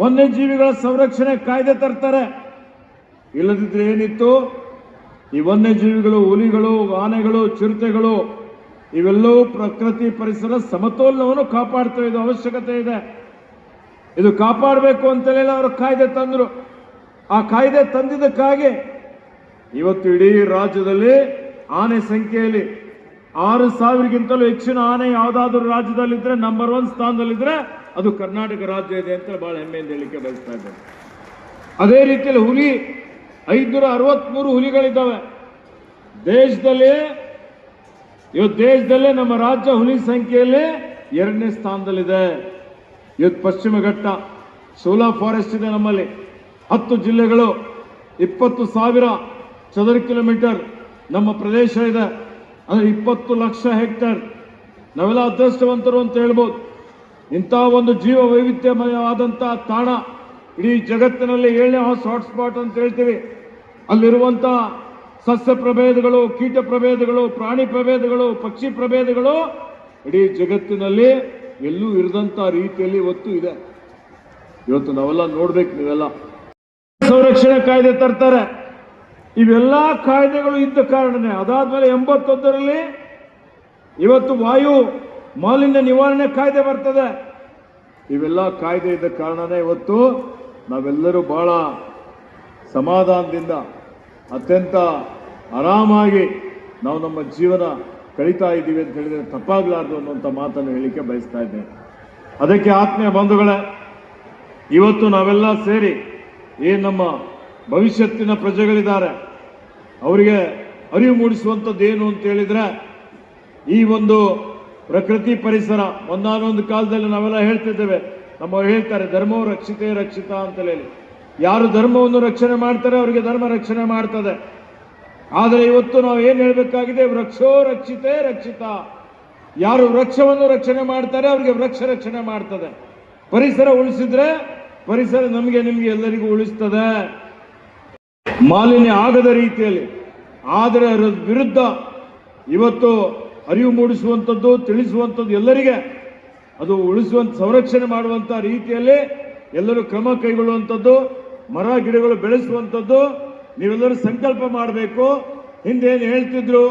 Speaker 1: ವನ್ಯಜೀವಿಗಳ ಸಂರಕ್ಷಣೆ ಕಾಯ್ದೆ ತರ್ತಾರೆ. ಇಲ್ಲದಿದ್ರೆ ಏನಿತ್ತು? ಈ ವನ್ಯಜೀವಿಗಳು, ಹುಲಿಗಳು, ಆನೆಗಳು, ಚಿರತೆಗಳು ಇವೆಲ್ಲವೂ ಪ್ರಕೃತಿ ಪರಿಸರ ಸಮತೋಲನವನ್ನು ಕಾಪಾಡ್ತಾ ಇದು ಅವಶ್ಯಕತೆ ಇದೆ. ಇದು ಕಾಪಾಡಬೇಕು ಅಂತಲೇ ಅವರು ಕಾಯ್ದೆ ತಂದರು. ಆ ಕಾಯ್ದೆ ತಂದಿದ್ದಕ್ಕಾಗಿ ಇವತ್ತು ಇಡೀ ರಾಜ್ಯದಲ್ಲಿ ಆನೆ ಸಂಖ್ಯೆಯಲ್ಲಿ ಆರು ಸಾವಿರಗಿಂತಲೂ ಹೆಚ್ಚಿನ ಆನೆ ಯಾವುದಾದ್ರೂ ರಾಜ್ಯದಲ್ಲಿದ್ದರೆ ನಂಬರ್ ಒನ್ ಸ್ಥಾನದಲ್ಲಿದ್ದರೆ ಅದು ಕರ್ನಾಟಕ ರಾಜ್ಯ ಇದೆ ಅಂತ ಬಹಳ ಹೆಮ್ಮೆಯಿಂದ ಹೇಳಿಕೆ ಬಯಸ್ತಾ ಇದ್ದೇನೆ. ಅದೇ ರೀತಿಯಲ್ಲಿ ಹುಲಿ ಐದುನೂರ ಅರವತ್ಮೂರು ಹುಲಿಗಳಿದ್ದಾವೆ. ದೇಶದಲ್ಲಿ ಇವತ್ತು ದೇಶದಲ್ಲೇ ನಮ್ಮ ರಾಜ್ಯ ಹುಲಿ ಸಂಖ್ಯೆಯಲ್ಲೇ ಎರಡನೇ ಸ್ಥಾನದಲ್ಲಿದೆ. ಇವತ್ತು ಪಶ್ಚಿಮ ಘಟ್ಟ, ಸೋಲಾ ಫಾರೆಸ್ಟ್ ಇದೆ ನಮ್ಮಲ್ಲಿ. ಹತ್ತು ಜಿಲ್ಲೆಗಳು, ಇಪ್ಪತ್ತು ಸಾವಿರ ಚದರ ಕಿಲೋಮೀಟರ್ ನಮ್ಮ ಪ್ರದೇಶ ಇದೆ. ಅಂದ್ರೆ ಇಪ್ಪತ್ತು ಲಕ್ಷ ಹೆಕ್ಟರ್. ನಾವೆಲ್ಲ ಅದೃಷ್ಟವಂತರು ಅಂತ ಹೇಳ್ಬೋದು. ಇಂಥ ಒಂದು ಜೀವ ವೈವಿಧ್ಯಮಯವಾದಂಥ ತಾಣ ಇಡೀ ಜಗತ್ತಿನಲ್ಲಿ ಏಳನೇ ಹಾಟ್ಸ್ಪಾಟ್ ಅಂತ ಹೇಳ್ತೀವಿ. ಅಲ್ಲಿರುವಂಥ ಸಸ್ಯ ಪ್ರಭೇದಗಳು, ಕೀಟ ಪ್ರಭೇದಗಳು, ಪ್ರಾಣಿ ಪ್ರಭೇದಗಳು, ಪಕ್ಷಿ ಪ್ರಭೇದಗಳು ಇಡೀ ಜಗತ್ತಿನಲ್ಲಿ ಎಲ್ಲೂ ಇರದಂತ ರೀತಿಯಲ್ಲಿ ಇವತ್ತು ಇದೆ. ಇವತ್ತು ನಾವೆಲ್ಲ ನೋಡ್ಬೇಕು ನೀವೆಲ್ಲ. ಸಂರಕ್ಷಣೆ ಕಾಯ್ದೆ ತರ್ತಾರೆ. ಇವೆಲ್ಲ ಕಾಯ್ದೆಗಳು ಇದ್ದ ಕಾರಣನೇ. ಅದಾದ್ಮೇಲೆ ಎಂಬತ್ತೊಂದರಲ್ಲಿ ಇವತ್ತು ವಾಯು ಮಾಲಿನ್ಯ ನಿವಾರಣೆ ಕಾಯ್ದೆ ಬರ್ತದೆ. ಇವೆಲ್ಲ ಕಾಯ್ದೆ ಇದ್ದ ಕಾರಣನೇ ಇವತ್ತು ನಾವೆಲ್ಲರೂ ಬಹಳ ಸಮಾಧಾನದಿಂದ ಅತ್ಯಂತ ಆರಾಮಾಗಿ ನಾವು ನಮ್ಮ ಜೀವನ ಕಳೀತಾ ಇದ್ದೀವಿ ಅಂತ ಹೇಳಿದರೆ ತಪ್ಪಾಗಲಾರ್ದು ಅನ್ನುವಂಥ ಮಾತನ್ನು ಹೇಳಿಕೆ ಬಯಸ್ತಾ ಇದ್ದೇನೆ. ಅದಕ್ಕೆ ಆತ್ಮೀಯ ಬಂಧುಗಳೇ, ಇವತ್ತು ನಾವೆಲ್ಲ ಸೇರಿ ಏನು ನಮ್ಮ ಭವಿಷ್ಯತ್ತಿನ ಪ್ರಜೆಗಳಿದ್ದಾರೆ. ಅವರಿಗೆ ಅರಿವು ಮೂಡಿಸುವಂಥದ್ದು ಏನು ಅಂತ ಹೇಳಿದರೆ, ಈ ಒಂದು ಪ್ರಕೃತಿ ಪರಿಸರ, ಒಂದಾನೊಂದು ಕಾಲದಲ್ಲಿ ನಾವೆಲ್ಲ ಹೇಳ್ತಿದ್ದೇವೆ. ನಮ್ಮ ಹೇಳ್ತಾರೆ, ಧರ್ಮವು ರಕ್ಷಿತೇ ರಕ್ಷಿತ ಅಂತ ಹೇಳಿ ಯಾರು ಧರ್ಮವನ್ನು ರಕ್ಷಣೆ ಮಾಡ್ತಾರೆ, ಅವರಿಗೆ ಧರ್ಮ ರಕ್ಷಣೆ ಮಾಡ್ತದೆ. ಆದರೆ ಇವತ್ತು ನಾವು ಏನು ಹೇಳಬೇಕಾಗಿದೆ? ವೃಕ್ಷೋ ರಕ್ಷಿತೇ ರಕ್ಷಿತ. ಯಾರು ವೃಕ್ಷವನ್ನು ರಕ್ಷಣೆ ಮಾಡ್ತಾರೆ, ಅವರಿಗೆ ವೃಕ್ಷ ರಕ್ಷಣೆ ಮಾಡ್ತದೆ. ಪರಿಸರ ಉಳಿಸಿದ್ರೆ ಪರಿಸರ ನಮಗೆ, ನಿಮಗೆ ಎಲ್ಲರಿಗೂ ಉಳಿಸ್ತದೆ. ಮಾಲಿನ್ಯ ಆಗದ ರೀತಿಯಲ್ಲಿ. ಆದರೆ ಅದರ ವಿರುದ್ಧ ಇವತ್ತು ಅರಿವು ಮೂಡಿಸುವಂಥದ್ದು, ತಿಳಿಸುವಂಥದ್ದು ಎಲ್ಲರಿಗೆ, ಅದು ಉಳಿಸುವಂತ ಸಂರಕ್ಷಣೆ ಮಾಡುವಂಥ ರೀತಿಯಲ್ಲಿ ಎಲ್ಲರೂ ಕ್ರಮ ಕೈಗೊಳ್ಳುವಂಥದ್ದು, ಮರ, ಗಿಡಗಳು ಬೆಳೆಸುವಂಥದ್ದು ನೀವೆಲ್ಲರೂ ಸಂಕಲ್ಪ ಮಾಡಬೇಕು. ಹಿಂದೆ ಏನು ಹೇಳ್ತಿದ್ರು,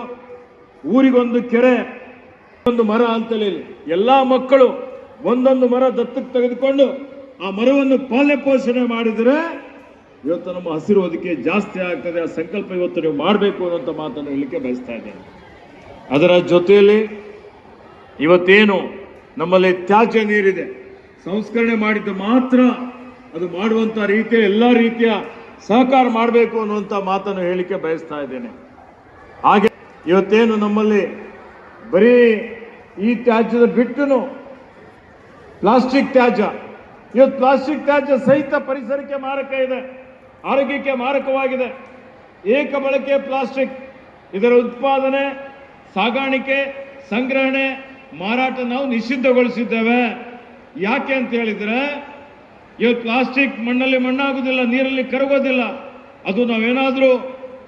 Speaker 1: ಊರಿಗೊಂದು ಕೆರೆ, ಒಂದು ಮರ ಅಂತಲೇ ಎಲ್ಲ ಮಕ್ಕಳು ಒಂದೊಂದು ಮರ ದತ್ತಕ್ಕೆ ತೆಗೆದುಕೊಂಡು ಆ ಮರವನ್ನು ಪಾಲನೆ ಪೋಷಣೆ ಮಾಡಿದರೆ ಇವತ್ತು ನಮ್ಮ ಹಸಿರು ಅದಕ್ಕೆ ಜಾಸ್ತಿ ಆಗ್ತದೆ. ಆ ಸಂಕಲ್ಪ ಇವತ್ತು ನೀವು ಮಾಡಬೇಕು ಅನ್ನೋಂಥ ಮಾತನ್ನು ಹೇಳಲಿಕ್ಕೆ ಬಯಸ್ತಾ ಇದ್ದೇನೆ. ಅದರ ಜೊತೆಯಲ್ಲಿ ಇವತ್ತೇನು ನಮ್ಮಲ್ಲಿ ತ್ಯಾಜ್ಯ ನೀರಿದೆ. ಸಂಸ್ಕರಣೆ ಮಾಡಿದ್ದು ಮಾತ್ರ ಅದು ಮಾಡುವಂತ ರೀತಿಯ ಎಲ್ಲ ರೀತಿಯ ಸಹಕಾರ ಮಾಡಬೇಕು ಅನ್ನುವಂಥ ಮಾತನ್ನು ಹೇಳಿಕೆ ಬಯಸ್ತಾ ಇದ್ದೇನೆ. ಹಾಗೆ ಇವತ್ತೇನು ನಮ್ಮಲ್ಲಿ ಬರೀ ಈ ತ್ಯಾಜ್ಯದ ಬಿಟ್ಟು ಪ್ಲಾಸ್ಟಿಕ್ ತ್ಯಾಜ್ಯ, ಇವತ್ತು ಪ್ಲಾಸ್ಟಿಕ್ ತ್ಯಾಜ್ಯ ಸಹಿತ ಪರಿಸರಕ್ಕೆ ಮಾರಕ ಇದೆ, ಆರೋಗ್ಯಕ್ಕೆ ಮಾರಕವಾಗಿದೆ. ಏಕ ಬಳಕೆ ಪ್ಲಾಸ್ಟಿಕ್, ಇದರ ಉತ್ಪಾದನೆ, ಸಾಗಾಣಿಕೆ, ಸಂಗ್ರಹಣೆ, ಮಾರಾಟ ನಾವು ನಿಷಿದ್ಧಗೊಳಿಸಿದ್ದೇವೆ. ಯಾಕೆ ಅಂತ ಹೇಳಿದ್ರೆ ಇವತ್ತು ಪ್ಲಾಸ್ಟಿಕ್ ಮಣ್ಣಲ್ಲಿ ಮಣ್ಣಾಗೋದಿಲ್ಲ, ನೀರಲ್ಲಿ ಕರಗೋದಿಲ್ಲ. ಅದು ನಾವೇನಾದರೂ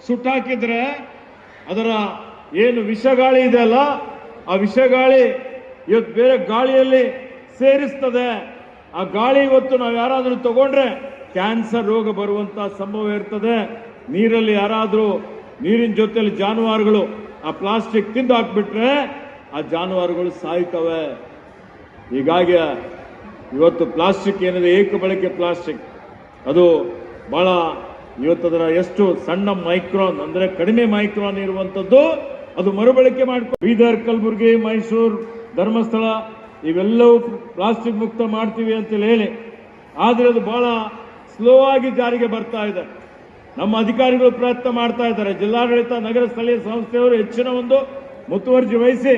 Speaker 1: ಸುಟ್ಟಾಕಿದ್ರೆ ಅದರ ಏನು ವಿಷಗಾಳಿ ಇದೆ ಅಲ್ಲ, ಆ ವಿಷಗಾಳಿ ಇವತ್ತು ಬೇರೆ ಗಾಳಿಯಲ್ಲಿ ಸೇರಿಸ್ತದೆ. ಆ ಗಾಳಿ ಇವತ್ತು ನಾವು ಯಾರಾದರೂ ತಗೊಂಡ್ರೆ ಕ್ಯಾನ್ಸರ್ ರೋಗ ಬರುವಂತ ಸಂಭವ ಇರ್ತದೆ. ನೀರಲ್ಲಿ ಯಾರಾದರೂ ನೀರಿನ ಜೊತೆಯಲ್ಲಿ ಜಾನುವಾರುಗಳು ಆ ಪ್ಲಾಸ್ಟಿಕ್ ತಿಂದು ಹಾಕ್ಬಿಟ್ರೆ ಆ ಜಾನುವಾರುಗಳು ಸಾಯ್ತವೆ. ಹೀಗಾಗಿ ಇವತ್ತು ಪ್ಲಾಸ್ಟಿಕ್ ಏನಿದೆ, ಏಕ ಬಳಕೆ ಪ್ಲಾಸ್ಟಿಕ್. ಅದು ಬಹಳ ಅದರ ಎಷ್ಟು ಸಣ್ಣ ಮೈಕ್ರಾನ್ ಅಂದ್ರೆ ಕಡಿಮೆ ಮೈಕ್ರಾನ್ ಇರುವಂತದ್ದು, ಅದು ಮರುಬಳಕೆ ಮಾಡ್ಕೊ ಬೀದರ್, ಕಲಬುರಗಿ, ಮೈಸೂರು, ಧರ್ಮಸ್ಥಳ, ಇವೆಲ್ಲವೂ ಪ್ಲಾಸ್ಟಿಕ್ ಮುಕ್ತ ಮಾಡ್ತೀವಿ ಅಂತೇಳಿ ಹೇಳಿ. ಆದ್ರೆ ಅದು ಬಹಳ ಸ್ಲೋ ಆಗಿ ಜಾರಿಗೆ ಬರ್ತಾ ಇದೆ. ನಮ್ಮ ಅಧಿಕಾರಿಗಳು ಪ್ರಯತ್ನ ಮಾಡ್ತಾ ಇದ್ದಾರೆ. ಜಿಲ್ಲಾಡಳಿತ, ನಗರ ಸ್ಥಳೀಯ ಸಂಸ್ಥೆಯವರು ಹೆಚ್ಚಿನ ಒಂದು ಮುತುವರ್ಜಿ ವಹಿಸಿ,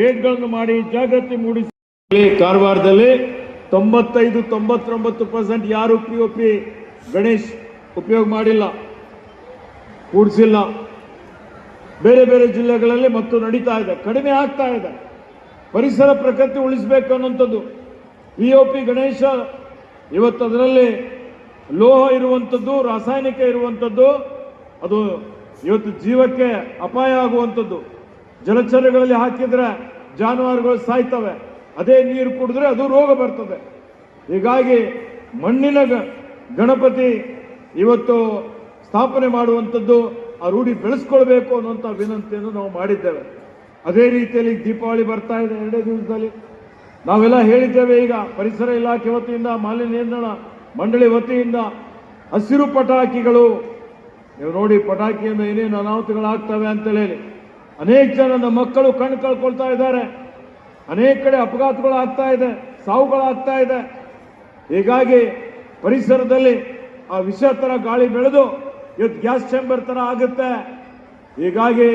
Speaker 1: ರೇಟ್ಗಳನ್ನು ಮಾಡಿ ಜಾಗೃತಿ ಮೂಡಿಸಿ ಕಾರವಾರದಲ್ಲಿ ತೊಂಬತ್ತೈದು, ತೊಂಬತ್ತೊಂಬತ್ತು ಪರ್ಸೆಂಟ್ ಯಾರು ಪಿ ಒ ಪಿ ಗಣೇಶ್ ಉಪಯೋಗ ಮಾಡಿಲ್ಲ, ಕೂಡಿಸಿಲ್ಲ. ಬೇರೆ ಬೇರೆ ಜಿಲ್ಲೆಗಳಲ್ಲಿ ಮತ್ತು ನಡೀತಾ ಇದೆ, ಕಡಿಮೆ ಆಗ್ತಾ ಇದೆ. ಪರಿಸರ ಪ್ರಕೃತಿ ಉಳಿಸಬೇಕು ಅನ್ನುವಂಥದ್ದು. ಪಿ ಒ ಪಿ ಗಣೇಶ, ಇವತ್ತು ಅದರಲ್ಲಿ ಲೋಹ ಇರುವಂಥದ್ದು, ರಾಸಾಯನಿಕ ಇರುವಂಥದ್ದು, ಅದು ಇವತ್ತು ಜೀವಕ್ಕೆ ಅಪಾಯ ಆಗುವಂಥದ್ದು. ಜಲಚರಗಳಲ್ಲಿ ಹಾಕಿದ್ರೆ ಜಾನುವಾರುಗಳು ಸಾಯ್ತವೆ. ಅದೇ ನೀರು ಕುಡಿದ್ರೆ ಅದು ರೋಗ ಬರ್ತದೆ. ಹೀಗಾಗಿ ಮಣ್ಣಿನ ಗಣಪತಿ ಇವತ್ತು ಸ್ಥಾಪನೆ ಮಾಡುವಂಥದ್ದು ಆ ರೂಢಿ ಬೆಳೆಸ್ಕೊಳ್ಬೇಕು ಅನ್ನುವಂಥ ವಿನಂತಿಯನ್ನು ನಾವು ಮಾಡಿದ್ದೇವೆ. ಅದೇ ರೀತಿಯಲ್ಲಿ ದೀಪಾವಳಿ ಬರ್ತಾ ಇದೆ ಎರಡೇ ದಿವಸದಲ್ಲಿ. ನಾವೆಲ್ಲ ಹೇಳಿದ್ದೇವೆ ಈಗ ಪರಿಸರ ಇಲಾಖೆ ವತಿಯಿಂದ, ಮಾಲಿನ್ಯ ನಿಯಂತ್ರಣ ಮಂಡಳಿ ವತಿಯಿಂದ ಹಸಿರು ಪಟಾಕಿಗಳು. ನೀವು ನೋಡಿ ಪಟಾಕಿಯಿಂದ ಏನೇನು ಅನಾಹುತಗಳಾಗ್ತವೆ ಅಂತೇಳಿ. ಅನೇಕ ಜನ ಮಕ್ಕಳು ಕಣ್ಣು ಕಳ್ಕೊಳ್ತಾ ಇದ್ದಾರೆ. ಅನೇಕ ಕಡೆ ಅಪಘಾತಗಳು ಆಗ್ತಾ ಇದೆ, ಸಾವುಗಳಾಗ್ತಾ ಇದೆ. ಹೀಗಾಗಿ ಪರಿಸರದಲ್ಲಿ ಆ ವಿಷ ಥರ ಗಾಳಿ ಬೆಳೆದು ಇವತ್ತು ಗ್ಯಾಸ್ ಚೇಂಬರ್ ತರ ಆಗುತ್ತೆ. ಹೀಗಾಗಿ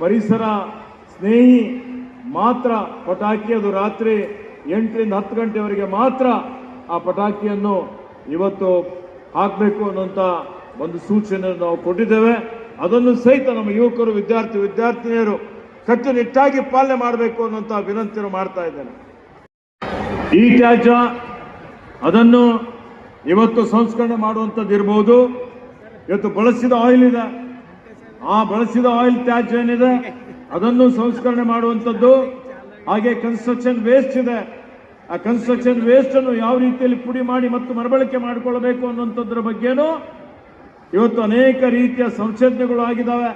Speaker 1: ಪರಿಸರ ಸ್ನೇಹಿ ಮಾತ್ರ ಪಟಾಕಿ ಅದು ರಾತ್ರಿ ಎಂಟರಿಂದ ಹತ್ತು ಗಂಟೆವರೆಗೆ ಮಾತ್ರ ಆ ಪಟಾಕಿಯನ್ನು ಇವತ್ತು ಹಾಕಬೇಕು ಅನ್ನುವಂಥ ಒಂದು ಸೂಚನೆ ನಾವು ಕೊಟ್ಟಿದ್ದೇವೆ. ಅದನ್ನು ಸಹಿತ ನಮ್ಮ ಯುವಕರು, ವಿದ್ಯಾರ್ಥಿ, ವಿದ್ಯಾರ್ಥಿನಿಯರು ಕಟ್ಟುನಿಟ್ಟಾಗಿ ಪಾಲನೆ ಮಾಡಬೇಕು ಅನ್ನುವಂಥ ವಿನಂತಿಯನ್ನು ಮಾಡ್ತಾ ಇದ್ದೇನೆ. ಈ ತ್ಯಾಜ್ಯ ಅದನ್ನು ಇವತ್ತು ಸಂಸ್ಕರಣೆ ಮಾಡುವಂಥದ್ದು ಇರಬಹುದು ಇವತ್ತು ಬಳಸಿದ ಆಯಿಲ್ ಇದೆ. ಆ ಬಳಸಿದ ಆಯಿಲ್ ತ್ಯಾಜ್ಯ ಏನಿದೆ, ಅದನ್ನು ಸಂಸ್ಕರಣೆ ಮಾಡುವಂಥದ್ದು. ಹಾಗೆ ಕನ್ಸ್ಟ್ರಕ್ಷನ್ ವೇಸ್ಟ್ ಇದೆ. ಆ ಕನ್ಸ್ಟ್ರಕ್ಷನ್ ವೇಸ್ಟ್ ಅನ್ನು ಯಾವ ರೀತಿಯಲ್ಲಿ ಪುಡಿ ಮಾಡಿ ಮತ್ತು ಮರುಬಳಕೆ ಮಾಡಿಕೊಳ್ಳಬೇಕು ಅನ್ನುವಂಥದ್ರ ಬಗ್ಗೆನೂ ಇವತ್ತು ಅನೇಕ ರೀತಿಯ ಸಂಶೋಧನೆಗಳು ಆಗಿದ್ದಾವೆ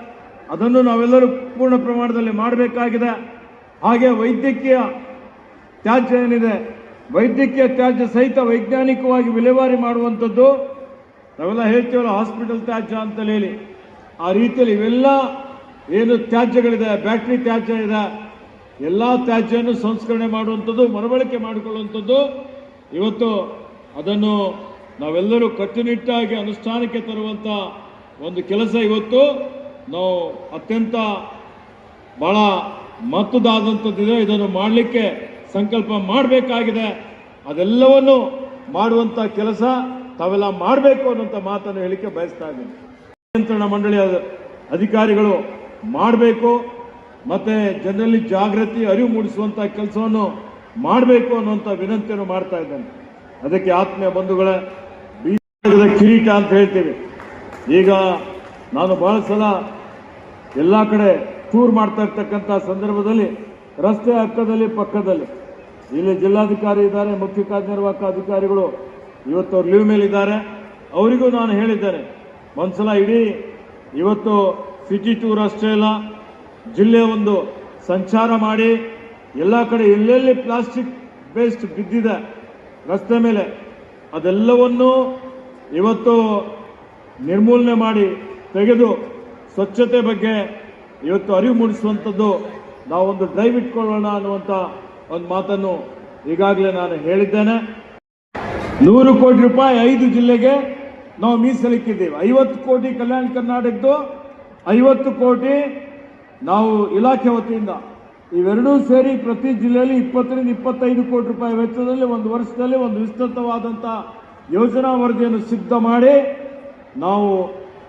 Speaker 1: ಅದನ್ನು ನಾವೆಲ್ಲರೂ ಪೂರ್ಣ ಪ್ರಮಾಣದಲ್ಲಿ ಮಾಡಬೇಕಾಗಿದೆ. ಹಾಗೆ ವೈದ್ಯಕೀಯ ತ್ಯಾಜ್ಯ ಏನಿದೆ, ವೈದ್ಯಕೀಯ ತ್ಯಾಜ್ಯ ಸಹಿತ ವೈಜ್ಞಾನಿಕವಾಗಿ ವಿಲೇವಾರಿ ಮಾಡುವಂಥದ್ದು ನಾವೆಲ್ಲ ಹೇಳ್ತೀವಲ್ಲ, ಹಾಸ್ಪಿಟಲ್ ತ್ಯಾಜ್ಯ ಅಂತಲೇ ಹೇಳಿ. ಆ ರೀತಿಯಲ್ಲಿ ಇವೆಲ್ಲ ಏನು ತ್ಯಾಜ್ಯಗಳಿದೆ, ಬ್ಯಾಟ್ರಿ ತ್ಯಾಜ್ಯ ಇದೆ, ಎಲ್ಲ ತ್ಯಾಜ್ಯವನ್ನು ಸಂಸ್ಕರಣೆ ಮಾಡುವಂಥದ್ದು ಮರುಬಳಕೆ ಮಾಡಿಕೊಳ್ಳುವಂಥದ್ದು. ಇವತ್ತು ಅದನ್ನು ನಾವೆಲ್ಲರೂ ಕಟ್ಟುನಿಟ್ಟಾಗಿ ಅನುಷ್ಠಾನಕ್ಕೆ ತರುವಂಥ ಒಂದು ಕೆಲಸ ಇವತ್ತು. ನಾವು ಅತ್ಯಂತ ಬಹಳ ಮಹತ್ವದಾದಂಥದ್ದಿದೆ ಇದನ್ನು ಮಾಡಲಿಕ್ಕೆ ಸಂಕಲ್ಪ ಮಾಡಬೇಕಾಗಿದೆ. ಅದೆಲ್ಲವನ್ನು ಮಾಡುವಂಥ ಕೆಲಸ ತಾವೆಲ್ಲ ಮಾಡಬೇಕು ಅನ್ನುವಂಥ ಮಾತನ್ನು ಹೇಳಿಕೆ ಬಯಸ್ತಾ ಇದ್ದೀನಿ. ನಿಯಂತ್ರಣ ಮಂಡಳಿಯ ಅಧಿಕಾರಿಗಳು ಮಾಡಬೇಕು, ಮತ್ತು ಜನರಲ್ಲಿ ಜಾಗೃತಿ, ಅರಿವು ಮೂಡಿಸುವಂಥ ಕೆಲಸವನ್ನು ಮಾಡಬೇಕು ಅನ್ನುವಂಥ ವಿನಂತಿಯನ್ನು ಮಾಡ್ತಾ ಇದ್ದೇನೆ. ಅದಕ್ಕೆ ಆತ್ಮೀಯ ಬಂಧುಗಳ ಬೀಜದ ಕಿರೀಟ ಅಂತ ಹೇಳ್ತೀವಿ. ಈಗ ನಾನು ಬಹಳ ಸಲ ಎಲ್ಲ ಕಡೆ ಟೂರ್ ಮಾಡ್ತಾ ಇರ್ತಕ್ಕಂಥ ಸಂದರ್ಭದಲ್ಲಿ ರಸ್ತೆ ಅಕ್ಕದಲ್ಲಿ ಪಕ್ಕದಲ್ಲಿ. ಇಲ್ಲಿ ಜಿಲ್ಲಾಧಿಕಾರಿ ಇದ್ದಾರೆ, ಮುಖ್ಯ ಕಾರ್ಯನಿರ್ವಾಹಕ ಅಧಿಕಾರಿಗಳು. ಇವತ್ತು ಅವ್ರು ಲೀವ್ ಮೇಲೆ ಇದ್ದಾರೆ ಅವರಿಗೂ ನಾನು ಹೇಳಿದ್ದೇನೆ, ಒಂದ್ಸಲ ಇಡೀ ಇವತ್ತು ಸಿಟಿ ಟೂರ್ ಅಷ್ಟೇ ಇಲ್ಲ, ಜಿಲ್ಲೆ ಒಂದು ಸಂಚಾರ ಮಾಡಿ ಎಲ್ಲ ಕಡೆ ಎಲ್ಲೆಲ್ಲಿ ಪ್ಲಾಸ್ಟಿಕ್ ವೇಸ್ಟ್ ಬಿದ್ದಿದೆ ರಸ್ತೆ ಮೇಲೆ, ಅದೆಲ್ಲವನ್ನು ಇವತ್ತು ನಿರ್ಮೂಲನೆ ಮಾಡಿ ತೆಗೆದು ಸ್ವಚ್ಛತೆ ಬಗ್ಗೆ ಇವತ್ತು ಅರಿವು ಮೂಡಿಸುವಂಥದ್ದು ನಾವೊಂದು ಡ್ರೈವ್ ಇಟ್ಕೊಳ್ಳೋಣ ಅನ್ನುವಂಥ ಒಂದು ಮಾತನ್ನು ಈಗಾಗಲೇ ನಾನು ಹೇಳಿದ್ದೇನೆ. ನೂರು ಕೋಟಿ ರೂಪಾಯಿ ಐದು ಜಿಲ್ಲೆಗೆ ನಾವು ಮೀಸಲಿಕ್ಕಿದ್ದೇವೆ. ಐವತ್ತು ಕೋಟಿ ಕಲ್ಯಾಣ ಕರ್ನಾಟಕದ್ದು, ಐವತ್ತು ಕೋಟಿ ನಾವು ಇಲಾಖೆ ವತಿಯಿಂದ. ಇವೆರಡೂ ಸೇರಿ ಪ್ರತಿ ಜಿಲ್ಲೆಯಲ್ಲಿ ಇಪ್ಪತ್ತರಿಂದ ಇಪ್ಪತ್ತೈದು ಕೋಟಿ ರೂಪಾಯಿ ವೆಚ್ಚದಲ್ಲಿ, ಒಂದು ವರ್ಷದಲ್ಲಿ ಒಂದು ವಿಸ್ತೃತವಾದಂಥ ಯೋಜನಾ ವರದಿಯನ್ನು ಸಿದ್ಧ ಮಾಡಿ ನಾವು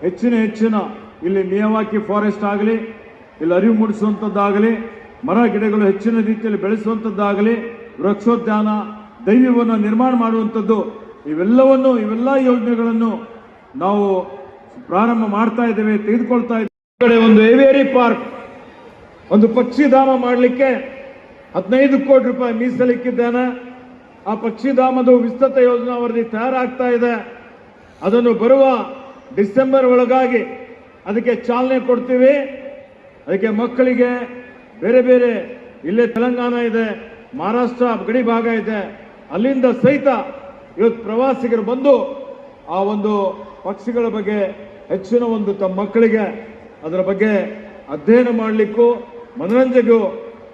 Speaker 1: ಹೆಚ್ಚಿನ ಹೆಚ್ಚಿನ ಇಲ್ಲಿ ಮಿಯಾವಾಕಿ ಫಾರೆಸ್ಟ್ ಆಗಲಿ, ಇಲ್ಲಿ ಅರಿವು ಮೂಡಿಸುವಂಥದ್ದಾಗಲಿ ಮರ ಗಿಡಗಳು ಹೆಚ್ಚಿನ ರೀತಿಯಲ್ಲಿ ಬೆಳೆಸುವಂಥದ್ದಾಗಲಿ ವೃಕ್ಷೋದ್ಯಾನ, ದೈವವನ್ನು ನಿರ್ಮಾಣ ಮಾಡುವಂಥದ್ದು ಇವೆಲ್ಲವನ್ನು, ಇವೆಲ್ಲ ಯೋಜನೆಗಳನ್ನು ನಾವು ಪ್ರಾರಂಭ ಮಾಡ್ತಾ ಇದ್ದೇವೆ, ತೆಗೆದುಕೊಳ್ತಾ ಇದ್ದೇವೆ. ಒಂದು ಏವೇರಿ ಪಾರ್ಕ್, ಒಂದು ಪಕ್ಷಿಧಾಮ ಮಾಡಲಿಕ್ಕೆ ಹದಿನೈದು ಕೋಟಿ ರೂಪಾಯಿ ಮೀಸಲಿಕ್ಕಿದ್ದೇನೆ. ಆ ಪಕ್ಷಿಧಾಮದ ವಿಸ್ತೃತ ಯೋಜನಾ ವರದಿ ತಯಾರಾಗ್ತಾ ಇದೆ. ಅದನ್ನು ಬರುವ ಡಿಸೆಂಬರ್ ಒಳಗಾಗಿ ಅದಕ್ಕೆ ಚಾಲನೆ ಕೊಡ್ತೀವಿ. ಅದಕ್ಕೆ ಮಕ್ಕಳಿಗೆ ಬೇರೆ ಬೇರೆ ಇಲ್ಲೇ ತೆಲಂಗಾಣ ಇದೆ, ಮಹಾರಾಷ್ಟ್ರ ಗಡಿ ಭಾಗ ಇದೆ, ಅಲ್ಲಿಂದ ಸಹಿತ ಇವತ್ತು ಪ್ರವಾಸಿಗರು ಬಂದು ಆ ಒಂದು ಪಕ್ಷಿಗಳ ಬಗ್ಗೆ ಹೆಚ್ಚಿನ ಒಂದು ತಮ್ಮ ಮಕ್ಕಳಿಗೆ ಅದರ ಬಗ್ಗೆ ಅಧ್ಯಯನ ಮಾಡಲಿಕ್ಕೂ ಮನರಂಜನೆಗೂ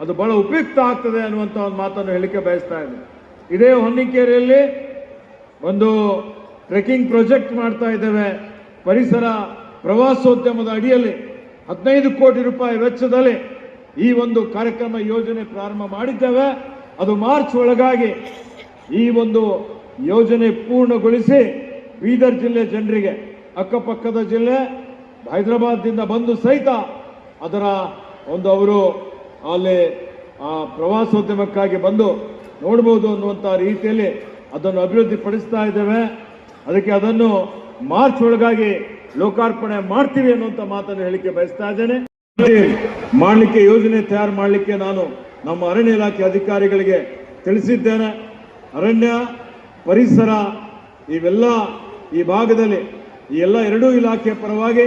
Speaker 1: ಅದು ಬಹಳ ಉಪಯುಕ್ತ ಆಗ್ತದೆ ಅನ್ನುವಂಥ ಒಂದು ಮಾತನ್ನು ಹೇಳಿಕೆ ಬಯಸ್ತಾ ಇದ್ದೀನಿ. ಇದೇ ಹೊನ್ನಿಕೇರಿಯಲ್ಲಿ ಒಂದು ಟ್ರೆಕ್ಕಿಂಗ್ ಪ್ರಾಜೆಕ್ಟ್ ಮಾಡ್ತಾ ಇದ್ದೇವೆ. ಪರಿಸರ ಪ್ರವಾಸೋದ್ಯಮದ ಅಡಿಯಲ್ಲಿ ಹದಿನೈದು ಕೋಟಿ ರೂಪಾಯಿ ವೆಚ್ಚದಲ್ಲಿ ಈ ಒಂದು ಕಾರ್ಯಕ್ರಮ ಯೋಜನೆ ಪ್ರಾರಂಭ ಮಾಡಿದ್ದೇವೆ. ಅದು ಮಾರ್ಚ್ ಒಳಗಾಗಿ ಈ ಒಂದು ಯೋಜನೆ ಪೂರ್ಣಗೊಳಿಸಿ ಬೀದರ್ ಜಿಲ್ಲೆ ಜನರಿಗೆ, ಅಕ್ಕಪಕ್ಕದ ಜಿಲ್ಲೆ, ಹೈದರಾಬಾದ್ದಿಂದ ಬಂದು ಸಹಿತ ಅದರ ಒಂದು ಅವರು ಅಲ್ಲಿ ಆ ಪ್ರವಾಸೋದ್ಯಮಕ್ಕಾಗಿ ಬಂದು ನೋಡ್ಬೋದು ಅನ್ನುವಂಥ ರೀತಿಯಲ್ಲಿ ಅದನ್ನು ಅಭಿವೃದ್ಧಿ ಪಡಿಸ್ತಾ ಇದ್ದೇವೆ. ಅದಕ್ಕೆ ಅದನ್ನು ಮಾರ್ಚ್ ಒಳಗಾಗಿ ಲೋಕಾರ್ಪಣೆ ಮಾಡ್ತೀವಿ ಅನ್ನುವಂಥ ಮಾತನ್ನು ಹೇಳಿಕೆ ಬಯಸ್ತಾ ಇದ್ದೇನೆ. ಮಾಡಲಿಕ್ಕೆ ಯೋಜನೆ ತಯಾರು ಮಾಡಲಿಕ್ಕೆ ನಾನು ನಮ್ಮ ಅರಣ್ಯ ಇಲಾಖೆ ಅಧಿಕಾರಿಗಳಿಗೆ ತಿಳಿಸಿದ್ದೇನೆ. ಅರಣ್ಯ ಪರಿಸರ ಇವೆಲ್ಲ ಈ ಭಾಗದಲ್ಲಿ ಈ ಎಲ್ಲ ಎರಡೂ ಇಲಾಖೆಯ ಪರವಾಗಿ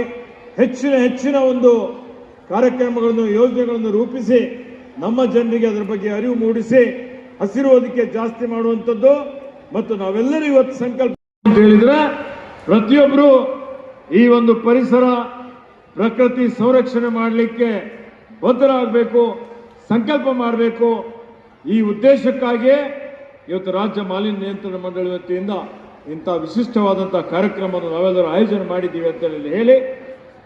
Speaker 1: ಹೆಚ್ಚಿನ ಹೆಚ್ಚಿನ ಒಂದು ಕಾರ್ಯಕ್ರಮಗಳನ್ನು, ಯೋಜನೆಗಳನ್ನು ರೂಪಿಸಿ ನಮ್ಮ ಜನರಿಗೆ ಅದರ ಬಗ್ಗೆ ಅರಿವು ಮೂಡಿಸಿ ಹಸಿರು ಅದಕ್ಕೆ ಜಾಸ್ತಿ ಮಾಡುವಂಥದ್ದು. ಮತ್ತು ನಾವೆಲ್ಲರೂ ಇವತ್ತು ಸಂಕಲ್ಪ ಅಂತ ಹೇಳಿದ್ರೆ ಪ್ರತಿಯೊಬ್ಬರು ಈ ಒಂದು ಪರಿಸರ ಪ್ರಕೃತಿ ಸಂರಕ್ಷಣೆ ಮಾಡಲಿಕ್ಕೆ ಬದ್ಧರಾಗಬೇಕು, ಸಂಕಲ್ಪ ಮಾಡಬೇಕು. ಈ ಉದ್ದೇಶಕ್ಕಾಗಿಯೇ ಇವತ್ತು ರಾಜ್ಯ ಮಾಲಿನ್ಯ ನಿಯಂತ್ರಣ ಮಂಡಳಿ ವತಿಯಿಂದ ಇಂಥ ವಿಶಿಷ್ಟವಾದಂಥ ಕಾರ್ಯಕ್ರಮವನ್ನು ನಾವೆಲ್ಲರೂ ಆಯೋಜನೆ ಮಾಡಿದ್ದೀವಿ ಅಂತ ಹೇಳಿ,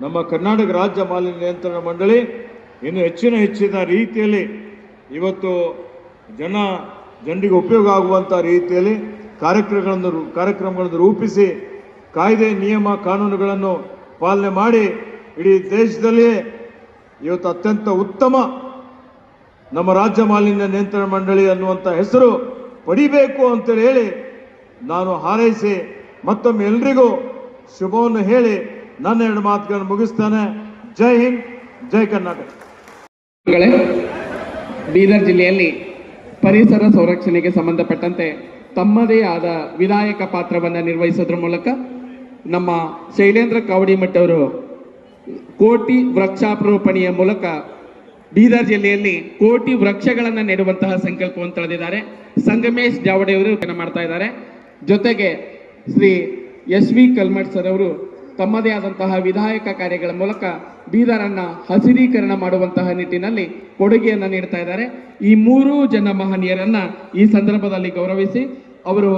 Speaker 1: ನಮ್ಮ ಕರ್ನಾಟಕ ರಾಜ್ಯ ಮಾಲಿನ್ಯ ನಿಯಂತ್ರಣ ಮಂಡಳಿ ಇನ್ನು ಹೆಚ್ಚಿನ ಹೆಚ್ಚಿನ ರೀತಿಯಲ್ಲಿ ಇವತ್ತು ಜನ ಜನರಿಗೆ ಉಪಯೋಗ ಆಗುವಂಥ ರೀತಿಯಲ್ಲಿ ಕಾರ್ಯಕ್ರಮಗಳನ್ನು ಕಾರ್ಯಕ್ರಮಗಳನ್ನು ರೂಪಿಸಿ ಕಾಯ್ದೆ, ನಿಯಮ, ಕಾನೂನುಗಳನ್ನು ಪಾಲನೆ ಮಾಡಿ ಇಡೀ ದೇಶದಲ್ಲಿಯೇ ಇವತ್ತು ಅತ್ಯಂತ ಉತ್ತಮ ನಮ್ಮ ರಾಜ್ಯ ಮಾಲಿನ್ಯ ನಿಯಂತ್ರಣ ಮಂಡಳಿ ಅನ್ನುವಂಥ ಹೆಸರು ಪಡಿಬೇಕು ಅಂತೇಳಿ ಹೇಳಿ ನಾನು ಹಾರೈಸಿ ಮತ್ತೊಮ್ಮೆ ಎಲ್ರಿಗೂ ಶುಭವನ್ನು ಹೇಳಿ ನನ್ನ ಎರಡು ಮಾತುಗಳನ್ನು ಮುಗಿಸ್ತಾನೆ. ಜೈ ಹಿಂದ್, ಜೈ ಕರ್ನಾಟಕ.
Speaker 2: ಬೀದರ್ ಜಿಲ್ಲೆಯಲ್ಲಿ ಪರಿಸರ ಸಂರಕ್ಷಣೆಗೆ ಸಂಬಂಧಪಟ್ಟಂತೆ ತಮ್ಮದೇ ಆದ ವಿಧಾಯಕ ಪಾತ್ರವನ್ನು ನಿರ್ವಹಿಸೋದ್ರ ಮೂಲಕ ನಮ್ಮ ಶೈಲೇಂದ್ರ ಕಾವಡಿಮಠ್ ಅವರು ಕೋಟಿ ವೃಕ್ಷಾರೋಪಣೆಯ ಮೂಲಕ ಬೀದರ್ ಜಿಲ್ಲೆಯಲ್ಲಿ ಕೋಟಿ ವೃಕ್ಷಗಳನ್ನು ನೆಡುವಂತಹ ಸಂಕಲ್ಪವನ್ನು ತಳೆದಿದ್ದಾರೆ ಸಂಗಮೇಶ್ ಜಾವಡೆಯವರು ಮಾಡ್ತಾ ಇದ್ದಾರೆ. ಜೊತೆಗೆ Shri S V Kalmath sir ಅವರು ತಮ್ಮದೇ ಆದಂತಹ ವಿಧಾಯಕ ಕಾರ್ಯಗಳ ಮೂಲಕ ಬೀದರನ್ನ ಹಸಿರೀಕರಣ ಮಾಡುವಂತಹ ನಿಟ್ಟಿನಲ್ಲಿ ಕೊಡುಗೆಯನ್ನು ನೀಡ್ತಾ ಇದ್ದಾರೆ. ಈ ಮೂರೂ ಜನ ಮಹನೀಯರನ್ನ ಈ ಸಂದರ್ಭದಲ್ಲಿ ಗೌರವಿಸಿ ಅವರು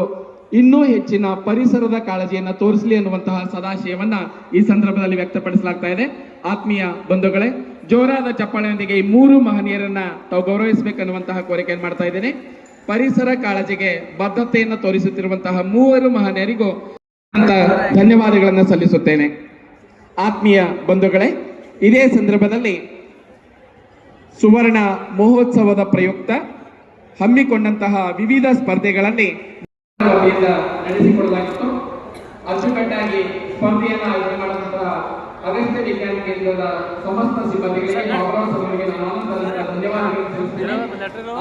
Speaker 2: ಇನ್ನೂ ಹೆಚ್ಚಿನ ಪರಿಸರದ ಕಾಳಜಿಯನ್ನು ತೋರಿಸಲಿ ಅನ್ನುವಂತಹ ಸದಾಶಯವನ್ನ ಈ ಸಂದರ್ಭದಲ್ಲಿ ವ್ಯಕ್ತಪಡಿಸಲಾಗ್ತಾ ಇದೆ. ಆತ್ಮೀಯ ಬಂಧುಗಳೇ, ಜೋರಾದ ಚಪ್ಪಾಳೆಯೊಂದಿಗೆ ಈ ಮೂರು ಮಹನೀಯರನ್ನ ತಾವು ಗೌರವಿಸಬೇಕನ್ನುವಂತಹ ಕೋರಿಕೆಯನ್ನು ಮಾಡ್ತಾ ಇದ್ದೇನೆ. ಪರಿಸರ ಕಾಳಜಿಗೆ ಬದ್ಧತೆಯನ್ನು ತೋರಿಸುತ್ತಿರುವಂತಹ ಮೂವರು ಮಹನೀಯರಿಗೂ ಅಂತ ಧನ್ಯವಾದಗಳನ್ನು ಸಲ್ಲಿಸುತ್ತೇನೆ. ಆತ್ಮೀಯ ಬಂಧುಗಳೇ, ಇದೇ ಸಂದರ್ಭದಲ್ಲಿ ಸುವರ್ಣ ಮಹೋತ್ಸವದ ಪ್ರಯುಕ್ತ ಹಮ್ಮಿಕೊಂಡಂತಹ ವಿವಿಧ ಸ್ಪರ್ಧೆಗಳಲ್ಲಿ ವತಿಯಿಂದ ನಡೆಸಿಕೊಡಲಾಗಿತ್ತು. ಅಚ್ಚುಕಟ್ಟಾಗಿ ಸ್ಪರ್ಧೆಯನ್ನು ಆಯೋಜನೆ ಮಾಡುವಂತಹ ಅಗಸ್ತ್ಯ ವಿಜ್ಞಾನ ಕೇಂದ್ರದ ಸಮಸ್ತ ಸಿಬ್ಬಂದಿಗಳಿಗೆ ಬಾಬುರಾವ್ ಅವರಿಗೆ ನಾನು ಅನಂತರದ ಧನ್ಯವಾದಗಳನ್ನು ತಿಳಿಸುತ್ತೇನೆ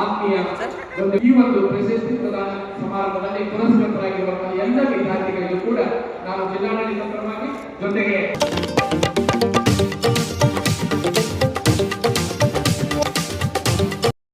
Speaker 2: ಆತ್ಮೀಯ ಒಂದು ಈ ಒಂದು ಪ್ರಶಸ್ತಿ ಪ್ರದಾನ ಸಮಾರಂಭದಲ್ಲಿ ಪುರಸ್ಕೃತರಾಗಿರುವಂತಹ ಎಲ್ಲ ವಿದ್ಯಾರ್ಥಿಗಳಿಗೂ ಕೂಡ ನಾನು ಜಿಲ್ಲಾಡಳಿತ ಪರವಾಗಿ ಜೊತೆಗೆ